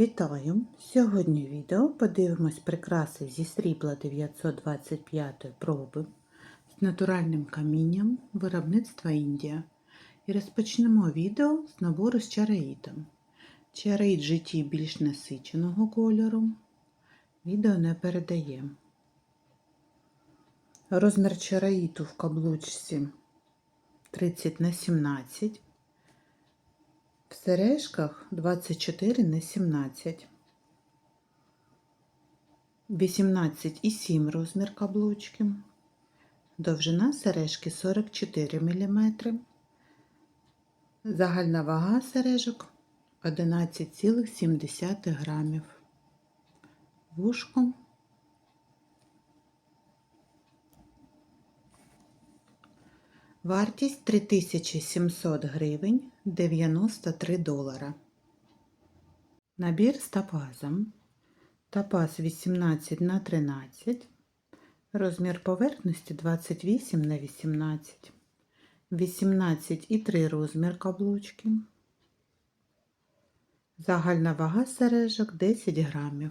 Вітаю! Сьогодні відео подивимось прикраси зі срібла 925 проби з натуральним камінням виробництва Індія. І розпочнемо відео з набору з чараїтом. Чараїт GT більш насиченого кольору. Відео не передає. Розмір чараїту в каблучці 30 на 17 в сережках 24 на 17. 18,7 розмір каблучки. Довжина сережки 44 мм. Загальна вага сережок 11,7 грамів. Вушко Вартість 3700 гривень 93 долара. Набір з топазом. Топаз 18 на 13. Розмір поверхності 28 на 18. 18,3 розмір каблучки. Загальна вага сережок 10 грамів.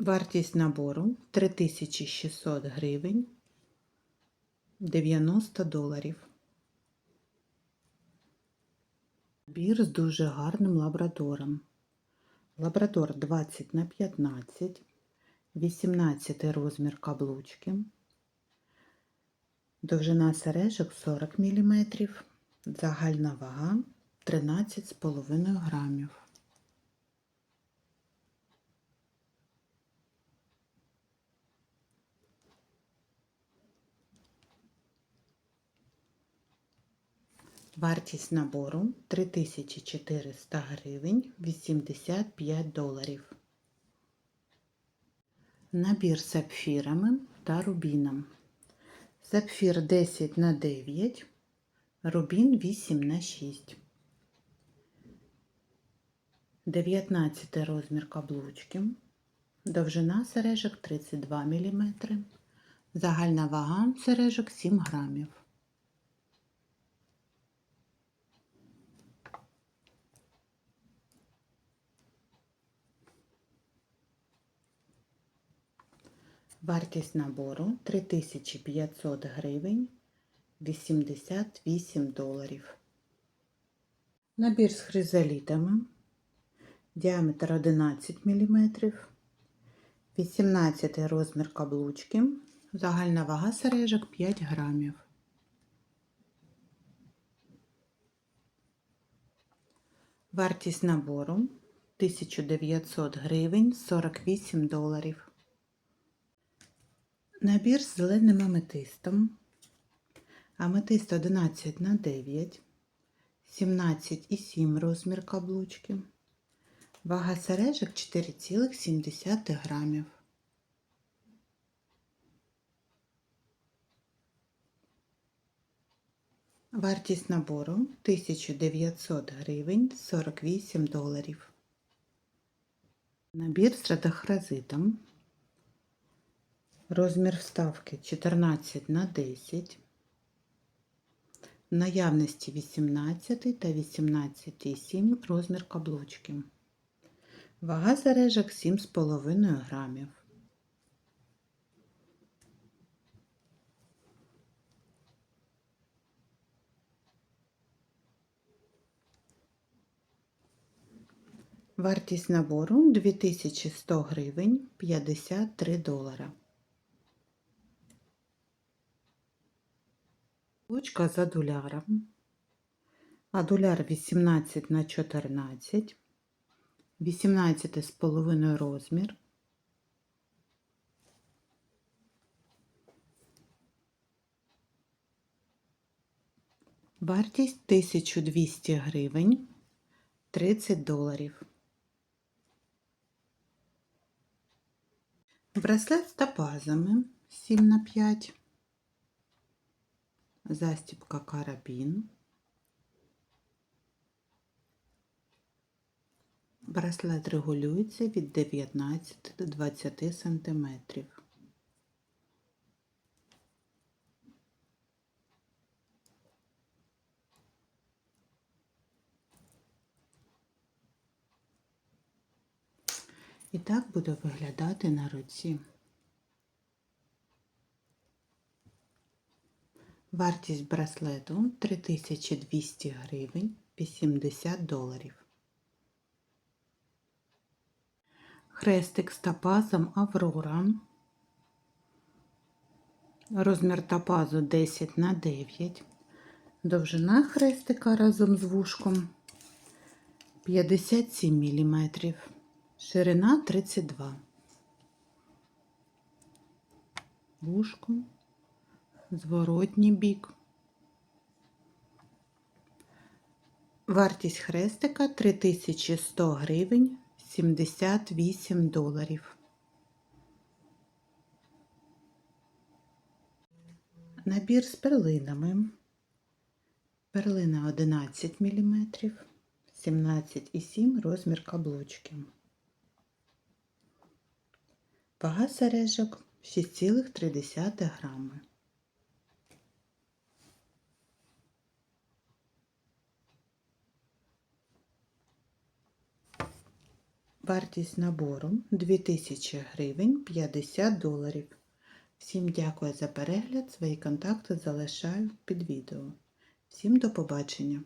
Вартість набору 3600 гривень 90 доларів. Бір з дуже гарним лабрадором. Лабрадор 20 на 15, 18 розмір каблучки, довжина сережок 40 мм, загальна вага 13,5 грамів. Вартість набору 3400 гривень 85 доларів. Набір з сапфірами та рубіном. Сапфір 10 на 9, рубін 8 на 6. 19 розмір каблучки. Довжина сережок 32 мм. Загальна вага сережок 7 грамів. Вартість набору 3500 гривень 88 доларів. Набір з хризалітами. Діаметр 11 мм. 18 розмір каблучки. Загальна вага сережок 5 грамів. Вартість набору 1900 гривень 48 доларів. Набір з зеленим аметистом. Аметист 11 на 9, 17,7 розмір каблучки. Вага сережок 4,7 грамів. Вартість набору 1900 гривень 48 доларів. Набір з радохразитом. Розмір вставки 14 на 10, наявності 18 та 18,7 розмір каблучки. Вага сережок 7,5 грамів. Вартість набору 2100 гривень 53 долара. Ручка з адуляром. Адуляр 18 на 14, 18 з половиною розмір. Вартість 1200 гривень 30 доларів. Браслет з топазами 7 на 5 застібка карабін, браслет регулюється від 19 до 20 см. І так буде виглядати на руці. Вартість браслету 3200 гривень 80 доларів. Хрестик з топазом Аврора. Розмір топазу 10 на 9. Довжина хрестика разом з вушком 57 мм. Ширина 32. Вушко, зворотній бік. Вартість хрестика 3100 гривень 78 доларів. Набір з перлинами. Перлина 11 мм, 17,7 розмір каблучки. Вага сережок 6,3 грами. Вартість набору 2000 гривень 50 доларів. Всім дякую за перегляд. Свої контакти залишаю під відео. Всім до побачення!